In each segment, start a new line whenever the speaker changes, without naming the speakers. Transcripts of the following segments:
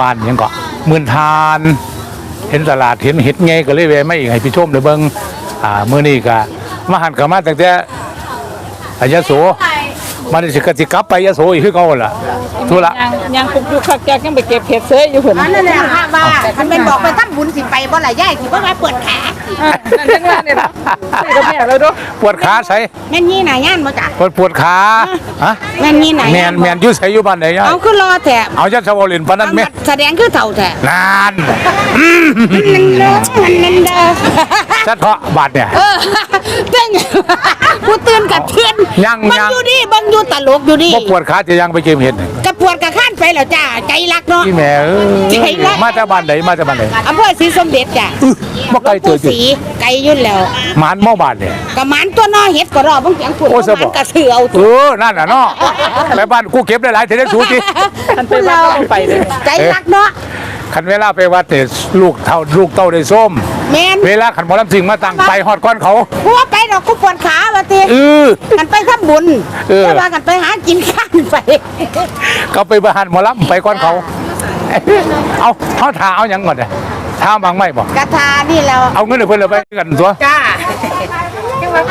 บ้านยังก็หมื่นทาน เห็นตลาดเห็นเห็ดไงก็เลยแวะมาอีกให้พี่ชมเด้เบิ่งอ่ามื้อนี้ก็มาหันกลับมาตั้งแต่อายโส มาได้สิกะสิกลับไปยโสอีกคือเก่าหั่นล่ะทุละ
ยังยังคุกอยู่คักแกยังไปเก็บเห็ดเซยอยู่พุ่น
อันนั่นแหละค่ะว่าคันเป็นบอกไปทำบุญสิไปบ่ล่ะยายสิบ่มาปวดขา
อะนั่นจังว่าเนี่ยนะนี่ก็แม่แล้วเด้อ
ปวดขาใส่
แม่นยี่หน่าย่านบ่จ้ะ
ปวดปวดขาฮะ
แม่นยี่หน่า
แม
ย่าน
แมนอยู่ใส่อยู่บ้านไหนยาย
เอาคือรอแท้
เอาจัดสวอลินปานนั้นแม่
แสดงคือเฒ่าแท้
นาน
นั่นเด้อนั่นเด้อ
จัดเพาะบาดเนี่ย
เออเต้งผู้ตื่นกับเพื่อน
ยัง
บั
ยัง
อยู่ดิบังอยู่ตลกอยู่ดิ
บ่ปวดขาจะยังไปเก็บเห็ดนี่
กระปวดกระข้านไปแล้วจ้าใจรักเนาะ
พี่แม่เอ้
ใจ
ย
รัก
มาจากบ้านไหนมาจากบ้านไหน
อำเภอศรีสมเด็จจ้ะ
อื้อบ่ไกล
หล
เจ
ว
องจุด
ปู่ศรีไกลอยุ่นแล้ว
หมานหม้อบ้านเนี่ย
กระหมันตัวน้อเฮ็ดก็รอบางเสียงฝุ่น
โอ้
ก
สะ
ระห
บ
มั
อก
นกระเสือเอา
เออนั่นน่ะเนาะไปบ้านกูเก็บได้หลายเทได้สูจิ
มันไปบ้านก็ต้องไปเลย
ใจรักเนาะ
คันเวลาไปวัดเนี่ยลูกเท่าลูกเต้าได้ส้ม
แม่น
เวลาขันหมอลำสิงมาตั้งไปฮอดก้อนเขา
หัวไปดอกกูปวดขาว่าติ
เออ
กันไปทำบุญ
เออ
แต่ว่ากันไปหากินข้าวไป
เขาไปบรหันหมอลำไปก้อนเขา เอาเขาถาเอาหยังก่อนเนี่ยท้าบางไม่บอก
กระทานี่แล้ว
เอาเงินให้เพื่อนเราไปกันตัว
จ้า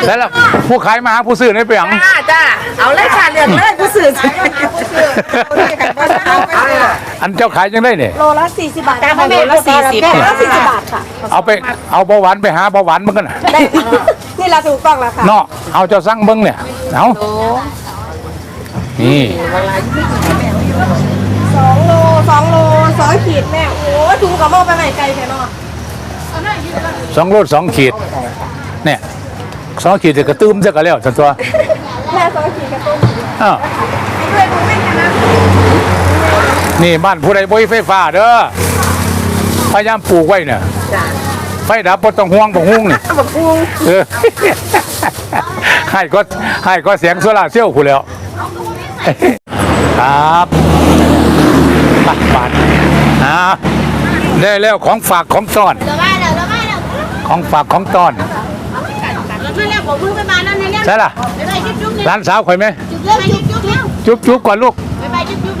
แล้วล่ะผู้ขายมาหาผู้ซื้อในเปียง
จ้าจ้าเอาเลยค่ะเรื่องเลยผู้สื่อสิ
อันเจ้าขายยังได้เนี่ย
โลละ40บาท
จ้าโลละสี่สิบ
โลละ40บาทค่ะ
เอาไปเอาเบาหวานไปหาเบาหวานมันกันน่ะ
นี่เราถูกต้องแล้วค่ะ
เนาะเอาเจ้าสั่งเบิ้งเนี่ยเอานี่
2โล2โล2ขีดแม่โอ้ถุงกับโมไปไหนไกลแค่เนาะ
สองโลดสองขีดเนี่ยสองขีดจะกระตุ้มจะกระแล้วสันตัว
แม่2ขีดกระตุ้ม
อ้าว
ด้วยถุงแม่นะ
นี่บ้านผู้ใดบ่มีไฟฟ้าเด้อพยายามปลูกไว้เนี่ยไฟดับบ่ต้องห่วงบ่หุ้งนี่
บักพุง
เออ ให้ก็ให้ก็เสียงโซลาร์เซลล์ผู้แล้ว ครับปักบาทอ่าได้แล้วของฝากของต้อน
เดี๋ยวมาเดี๋ยวมาเดี๋ยว
ของฝากของต้อน
แล้วมาแล้วผมเพิ่งไปมานั่นนี่เนี่ย
ใช่ล่ะ
ไปไปจุ๊บจุ๊บเลย
ร้านสาวข่อยไหม
จุ๊บเร็วจุ๊บจุ๊บเร็ว
จุ๊บจุ๊บก่อนลูก
ไปไปจุ๊บ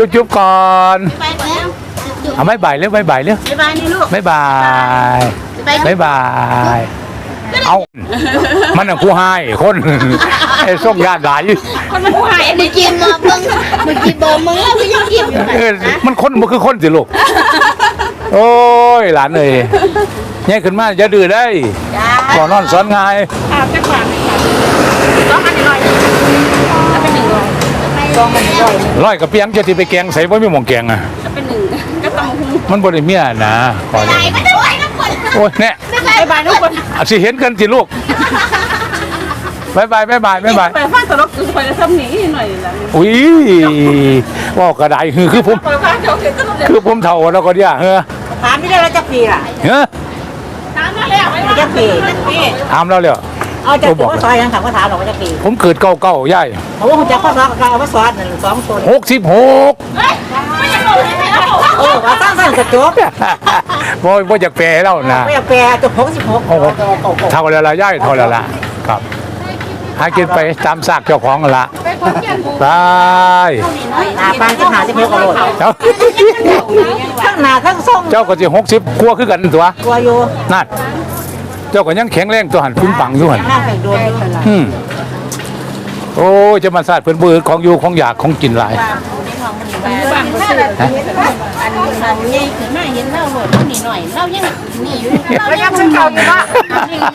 จุ๊บเลยเร็วจุ๊บเร็วไป
จุ๊บจุ๊บก่อน
ไปไปแล้วจุ๊บ
เอาไม่บ่ายเร็วไม่บ่ายเร็ว
ไปไปนี่ลูก
ไม่บ่าย
ไป
ไม่บ่ายเอา มันน่ะผู้ให้คนไอ้ส่งญาติหลาย
คนมันหายมึงกินมาเบิ่งมึงกินบ่มึงแล้วมึงยังกินอยู่
เออมันคนมันคือคนสิลูกโอ้ยหลานเอ้ยเนี่ยขึ้นมาจะดื้อได้ก่อนนอนสอนง่าย
อาบจักบาทเลยค่ะต้องอันนี้หน่อยถ้าเป็นหนึ่งร้อย
ร้อยกับเปียงจะที่ไปแกงใส่บ่มีหม่องแกงอะ
ถ้าเป็นหนึ่งก็ต้องหุง
มันบ่ได้เมียนะขอ
ไหน
เลย
ไม่ได้ไหวนะคน
โอ้ยเนี่ย
บายบายทุกคน
อาสิเห็นกันสิลูกบายบายบายบายบายบาย
ไปฟังตลกคือไปซ้ำหนีหน่อยละ
อุ้ยว่ากระไดคือคือผม
ไปฟังเจ้าเกิดก็ต้องเรียน
คือผมเท่าแล้วก็เนี่ยเฮ้อ
ถามไม่ได้แล้วจะปีล่ะ
เฮ้อ
ตามมาแล้วไป
จะปีนี่
ถามแล้วเลย
เอาจะปีว่าซอยยังถามว่าถามหรอกว่าจะปี
ผมเกิดเก้าเก้าย่าย
เพราะว่าผมจะข้อรักเราเอามาสอนหนึ่งสองคน
หกสิบหก
ไม่ยังโดนไม่เอา
เออว่าสร้างสร้างกระจก
บ่บ่อยากแปลให้เรานะ
ไม่อยากแปลจบหกสิบหก
โอ้โหเท่าแล้วละย่ายเท่าแล้วละครับหากินไปตามซากเจ้าของนั่นละไป
หน้าปานที่หาที่หกกระโดด
เจ้า
ทั้งหน้าทั้งทรง
เจ้าก็สิหกสิบกลัวคือกันตัว
ตัวอยู่
นั่น เจ้าก็ยังแข็งแรงตัวหันปึ้งปังอยู่หัน
หน้าแข่งโดนอยู่นั่นแหละ
อืมโอ้ยจะมาสาดเพิ่นเบือของอยู่ของอยากของกินหลาย
บ้านก็ซื้อ
ฮะ
อันนี้มันใหญ่ขึ้นมาเห็นเล่าโหลดนิดหน่อยเล่ายังนี่อยู่
แล้วยังซื้อเก่าอยู่เนาะ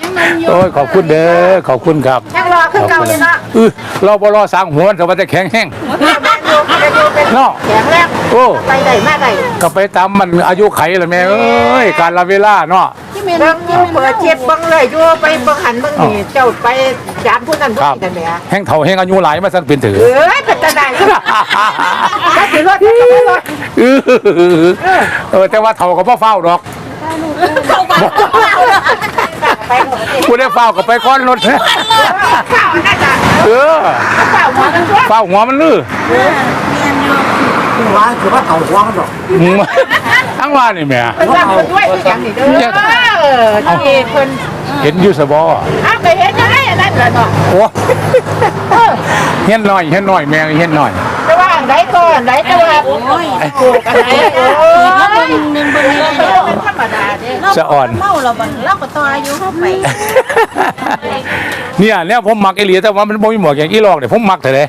ยังมันอยู่
โอ้ยขอบคุณเด้อขอบคุณครับ
ยังรอขึ้นเก่าอยู่เนาะ
เออเราบ่รอสร้างหัวแต่ว่าจะแข็งแห้งเนาะ
แข็งแรง
โอ้
ไปได้มาได้
ก็ไปตามมันอายุไขละแม่เอ้ยการละเวลาเนาะ
เบิ่งอยู่เปิดเจ็บเบิ่งเลยอยู่ไปเบิ่งหันเบิ่งนี่เจ้าไปจานผู้นั้น
ค
ผู้
รับ
นี้กันแหม่
แห้งเฒ่าแห้งอายุหลายมาสั่งเป็นถือ
เอ้ยเป็นตาได้ถ้าสิรถถ้าสิรถ
เออเออแต่ว่าเฒ่าก็บ่เฝ้าดอก
ไปหมด
กูได้เฝ้าก็ไปก้อนรถเออเฝ้าหัวมันลือ
ว่าคือว่าเขาห่วงดอก
มึงมา ทั้งว่านี่แหม่
เพิ่นว่าเพิ่นด้วยคือหยังนี่เด้อเออที่เพิ่น
เห็นอยู่สบอ
อ้าวไปเห็นจังได๋อันนั้นล่ะเนาะ
โอ้เฮียนหน่อยเฮียนหน่อยแม่เฮียนหน่อย
แต่ว่าได้ก่อนได้แต่ว่าโอ้ยปลูกอะไรโอ้ย
แล้วมึงนึงเบิ่งนี่
เป็นธรรมดาเด้
สะอ่อน
เมาเราบันเราก็ต่ออายุเข้าไป
เนี่ยเนี่ยผมมักไอเหลียแต่ว่ามันบ่มีหมวกแกงอีลอกเนี่ยผมมักแต่เลย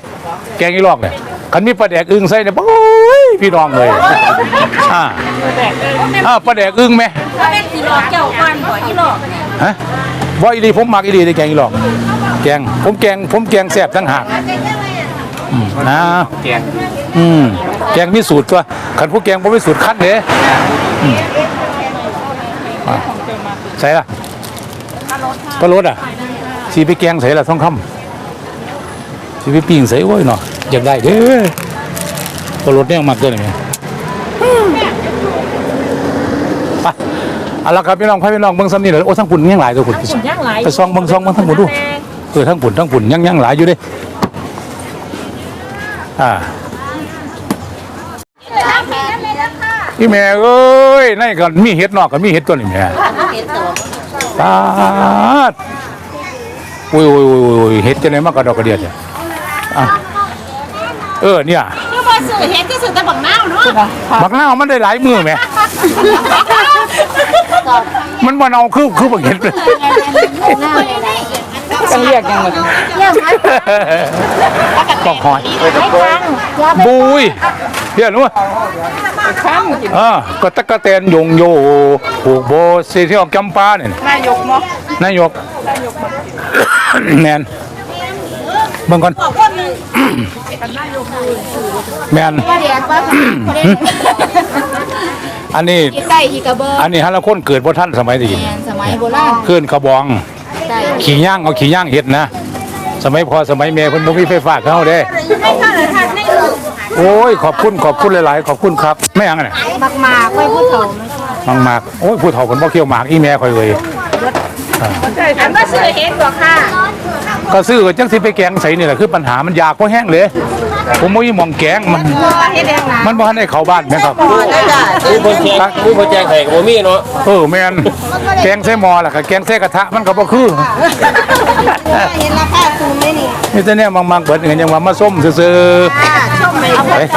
แกงอีลอกเนี่ย คันมีปลาแดกอึ่งใส่เนี่ยโอ้ยพี่น้องเลยอ่าอ่าปลาแดกอึ่งไหม
ถ้าเป็นสีหลอกเจ้าควันบ่อีหลอก
ฮะว่าอีหลีผมมักอีหลีในแกงอีลอก แกงผมแกงผมแกงแซ่บทั้งหากอืมนะแกงอืมแกงมีสูตรตัวคันผู้แกงผมมีสูตรคัดเด้อืมอะใส่ละปลารสอะสีไปแกงใส่ละท่องคำสีไปปิ้งใส่โอ้ยเนาะ อยากได้เด้อปลารสเนี่ยมักเกินไหมไปเอาละครับพี่น้องพี่น้องเบิ่งซ้ำนี่เลยโอ้ทั้งปุ่นยังหลายตัวปุ่น
ย่างหลาย
ไปซองเบิ่งซองเบิ่งทั้งปุ่นดูเออทั้งปุ่นทั้งปุ่นยังยังหลายอยู่เด้อ่าพี่แม่เอ้ยในกันมีเห็ดนอกกันมีเห็ดตัวนี่แม่ตาดโอ้ยโอ้ยโอ้ยโอ้ยเห็ดจะไหนมากกระดอกกระเดียดเนี่ยอะ เออเนี่ย
คือบ่ซื้อเฮ็ดก็ซื้อแต่บักนาวเนาะ
บักหน้าวมันได้หลายมือแหม่มันบ่เอาคือคือบักเห็ดเลย
ต้องเรียกยังไง
บอกหอยบุยเดี๋ยวนู้น
ข้ามกิน
อ่าก็ตะกะแตนยงโยผูกโบสีที่ออกจำปาเนี่ย
นายกเนาะ
นายกแมน เบิ่งก่อน แมนอันนี้
ใส่อีกกระเบอร์
อันนี้ฮะละคนเกิดบ่ท่านสมัยตะกี้
สมัยโบราณ
เคลื่อนกระบอง
ใส่
ขี่ย่างเอาขี่ย่างเห็ดนะ สมัยพอสมัยแม่เพิ่นบ่มีไฟฟ้าเขาเด้
ไม่เท่าไหร่ค่ะในลูก
โอ้ย ขอบคุณขอบคุณหลาย ๆ ขอบคุณครับแม่ยังไงเนี่ย
บักหมากไว้ผู้เฒ่า
มังมากโอ้ยผู้เฒ่าคนบ่เคี่ยวหมากอีแม่คอยเลย
อันบ่ซื้อเฮ็ดบ่ค่ะ
ก็ซื้อจังสิไปแกงใส่นี่แหละคือปัญหามันยากก็แห้งเลย ผมบ่มีหมองแกงมัน
เฮ็ดเองนะ
มันบ่ทันได้เข้าบ้านแม่ครับ
ผู้บนแจงผู้บนแจงไข่กับบ่มีเนาะ
เออแม่นแกงใส่หม้อล่ะก็แกงใส่กระทะมันก็บ่คือ
เห็นราคาคูณไหมนี่
นี่แต่เนี่ยมังๆเบิดเงินยังว่ามาส้มซื่อ
ชมไหมเอาไปช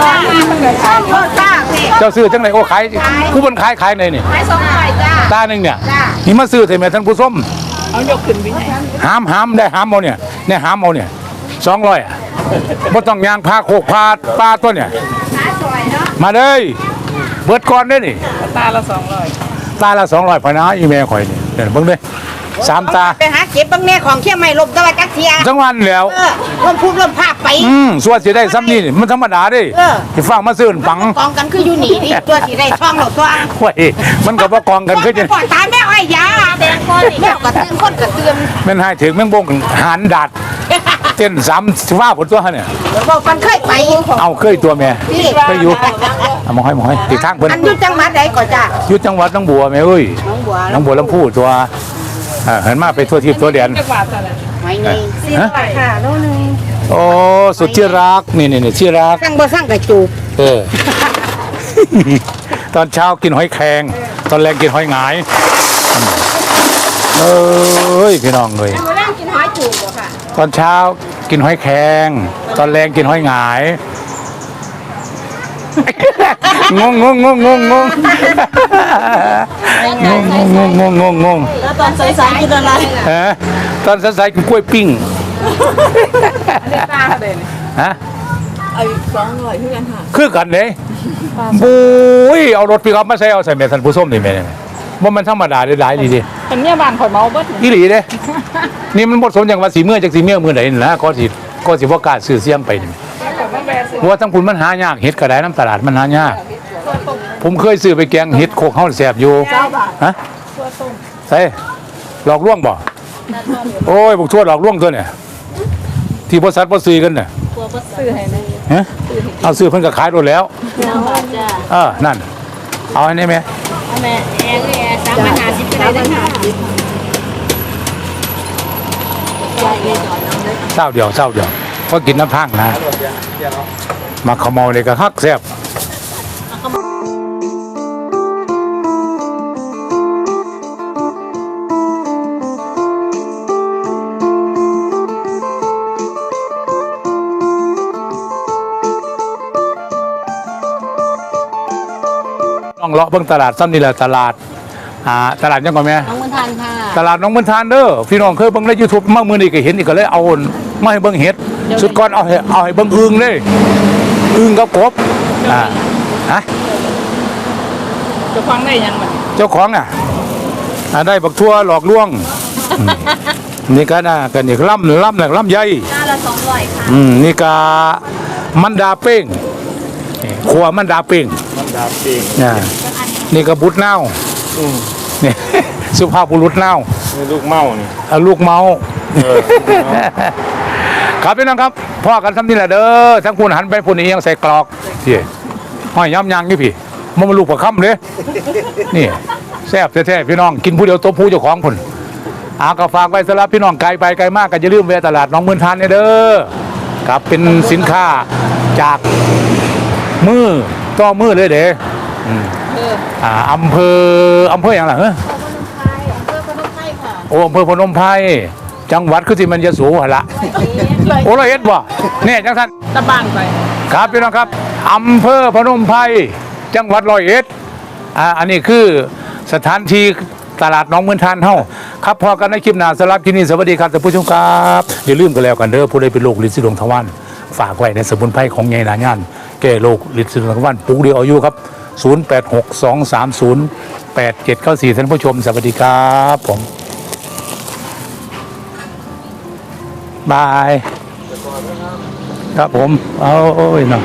มโคตรจ้าเพ่
ๆ เจ้าซื้อจังไหนโอ้ขายผู้เพิ่นขายขายไหนนี่
ขายสองร้อยจ้า
ตาหนึงเนี่ยนี่มาซื้อเถอะแม่ท่านผู้ชม
เอายกขึ้นไปไหน
หามหามได้หามเอาเนี่ยเนี่ยหามเอาเนี่ยสองร้อยบ่ต้องยางพาโคกพาปลาตัวเนี่ยมาเลยเบิดก่อนได้อนี่
ตาละสองร้อย
ตาละสองร้อยพอนะอีเมลข่อยนี่เดี๋ยวเบิ่งเด้อ สามตา
ไปหาเก็บบางแม่ของเที่ยไม่ลมตะวันจักเทีย
จังหวันแล้ว
เออลมพูดลมภาพไป
อืมส่วนสิได้ซ้ำนี่นี่มันธรรมดาเดิ
เออ
ที่ฟังมาซื้อปัง
กองกันคืออยู่หนีดิตัวสีได้ช่องหรอกตัว
ไว้มันก็บ่กองกันคือจะ
ปล่อยตายแม่อ้อยยาแดงคนแม่กระเตือนคนกระเตือน
แม่นให้ถึงแม่งบงหันดาดเต้นสามสิบว่าผลตัวเนี่ย
บอกมันเคยไป
เอาเคยตัวแม่
นี่
เคยอยู่เอามาให้มาให้ติดทางเพิ่น
อันอยู่จังหวัดใดก่อนจ้า
อยู่จังหวัดหน้องบัวแม่เอ้ย
น้องบัว
หน้องบัวลำพูตัว อ่าเห็นมาไปทั่วทิพย์ทั่วแดน
ไม่นี่สิบาทค่ะโน่นึง
โอ้สุดที่รักนี่นี่นี่ที่รัก
สั่งบ่สั่งกระจูบ
เออ ตอนเช้ากินหอยแครงตอนแรงกินหอยหงายเอ้ยพี่น้องเลย
โบราณกินหอยจูบบ่ค่ะ
ตอนเช้ากินหอยแครงตอนแรงกินหอยหงาย งงงงงงงงงงงงงงงงง
แล้วตอนสายๆกินอะไร
ฮะตอนสายๆกินกล้วยปิ้งฮะ
ไอ้สองร้อยเพื่อนค่ะ
คือกันเลยบุ้ยเอารถปิกอัพมาใส่เอาใส่เมทันผู้ส้มนี่แม่เนี่ยบ่มันธรรมดาได้หลายดีดิ
เป็นเนี่ยบ้านข่อยเมาบิด
อีหลีเด้นี่มันบ่สมอย่างว่าสีเมื่อจากสีเมื่อมื้อใดนี่นะก็สิก็สิบ่ากล้าซื้อเสียงไปนี่ ว่าทั้งคุณมันหายากเฮ็ดก็ได้น้ำตลาดมันหายากผมเคยซื้อไปแกงเฮ็ดโคกเฮาแซ่บอยู่ฮะใส่หลอกลวงบ่โอ้ยบุกทั่วหลอกลวงตัวเนี่ยที่บริษัทบ่ซื้อกันน่ะ
ซื้อให้แม่
ฮะเอาซื้อเพิ่นก็ขายโดนแล้ว
น้ำบาทจ้า
เออนั่น เอาอันนี้ไหม
แม่แอร์แอร์สามพันห้าสิบก็ได้ทั้งห้าสิบ
เศร้าเดียวเศร้าเดียว ก็กินน้ำพังนะมาขโมยเลยก็ฮักเสียบต้องเลาะเบิ่งตลาดซ้ำนี่แหละตลาดตลาดยังก่อนแม่
น้องบุญทานค่ะ
ตลาดน้องบุญทานเด้อพี่น้องเคยเบิ่งในยูทูบเมื่อมือนี่ก็เห็นอีกก็เลยเอาไม่เบิ่งเห็ด สุดก่อนเอาให้เอาให้เบิ่งอึงเลยอึงกับกบอ่าฮะ
จะฟังได้ยังมัน
เจ้าของอะอ่าได้บักทั่วหลอกลวงอืมนี่ก็น่ะกันนี่ล่ำล่ำแหลกล่ำใหญ่
หน้าละสองร้อยค่ะ
อืมนี่ก็มันดาเป้งนี่ครัวมันดาเป้ง
มันดาบจริง
นะนี่ก็บุตรเน่า
อืม
นี่ สุภาพบุรุษเน่า
นี่ลูกเมานี่
เอาลูกเมา
เออ
ครับพี่น้องครับพ่อกันทำนี่แหละเด้อทั้งคุณหันไปพุ่นนี้ยังใส่กรอกพี่ห้อยย้ำยางนี่พี่มันมาลูกประค่ำเลยนี่แซ่บแท้ๆพี่น้องกินผู้เดียวตัวผู้เจ้าของพุ่นอากาฝากไว้สำหรับพี่น้องไกลไปไกลมากก็อย่าลืมแวะตลาดหน้องมืนทานเนี่ยเด้อครับเป็นสินค้าจากมือต่อมือเลยเด้อืมอ่าอำเภออำเภออย่างไรเฮ้อโอ้อำเภอพนมไพร จังหวัดคือสิมันจะสูงหนละโอ้ร้อยเอ็ดบ่เนี่ยจังท่าน
ตะบ้านไป
ครับพี่น้องครับอำเภอพนมไพรจังหวัดร้อยเอ็ดอ่าอันนี้คือสถานที่ตลาดหน้องเมืองทานเฮาครับพอกันในคลิปหน้าสำหรับที่นี่สวัสดีครับท่านผู้ชมครับอย่าลืมกันแล้วกันเด้อผู้ใดเป็นโรคลิ้นสีดวงทวารฝากไว้ในสมุนไพรของยายนาย่านแก้โรคลิ้นสีดวงทวารปลูกเดียวอายุครับ 0862308794ท่านผู้ชมสวัสดีครับผม บาย ครับผม เอาโอ้ยเนาะ